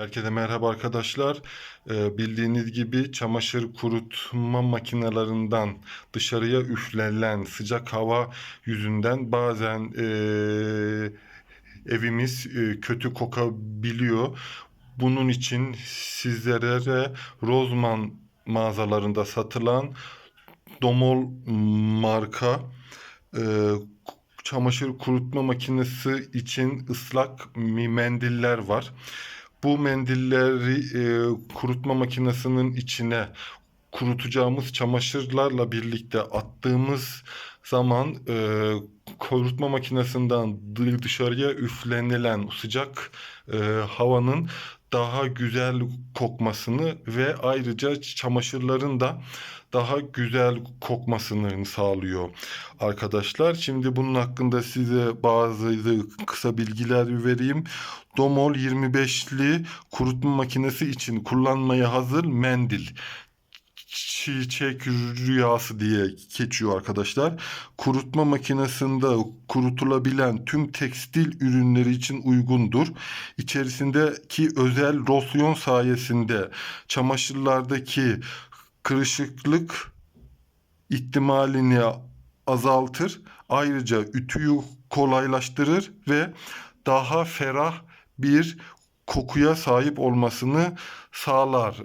Herkese merhaba arkadaşlar. Ee, bildiğiniz gibi çamaşır kurutma makinelerinden dışarıya üflenen sıcak hava yüzünden bazen ee, evimiz ee, kötü kokabiliyor. Bunun için sizlere Rozman mağazalarında satılan Domol marka ee, çamaşır kurutma makinesi için ıslak mendiller var. Bu mendilleri e, kurutma makinesinin içine kurutacağımız çamaşırlarla birlikte attığımız zaman e, kurutma makinesinden dı- dışarıya üflenilen sıcak e, havanın daha güzel kokmasını ve ayrıca çamaşırların da daha güzel kokmasını sağlıyor arkadaşlar. Şimdi bunun hakkında size bazı kısa bilgiler vereyim. Domol 25'li kurutma makinesi için kullanmaya hazır mendil. Çiçek rüyası diye geçiyor arkadaşlar. Kurutma makinesinde kurutulabilen tüm tekstil ürünleri için uygundur. İçerisindeki özel losyon sayesinde çamaşırlardaki kırışıklık ihtimalini azaltır. Ayrıca ütüyü kolaylaştırır ve daha ferah bir kokuya sahip olmasını sağlar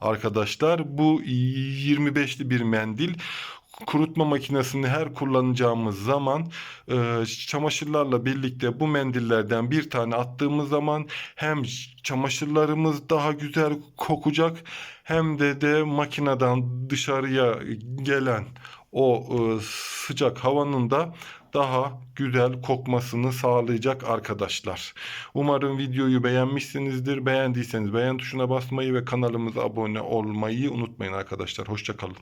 arkadaşlar. Bu 25'li bir mendil. Kurutma makinesini her kullanacağımız zaman e, çamaşırlarla birlikte bu mendillerden bir tane attığımız zaman hem çamaşırlarımız daha güzel kokacak hem de de makineden dışarıya gelen o e, sıcak havanın da daha güzel kokmasını sağlayacak arkadaşlar. Umarım videoyu beğenmişsinizdir. Beğendiyseniz beğen tuşuna basmayı ve kanalımıza abone olmayı unutmayın arkadaşlar. Hoşçakalın.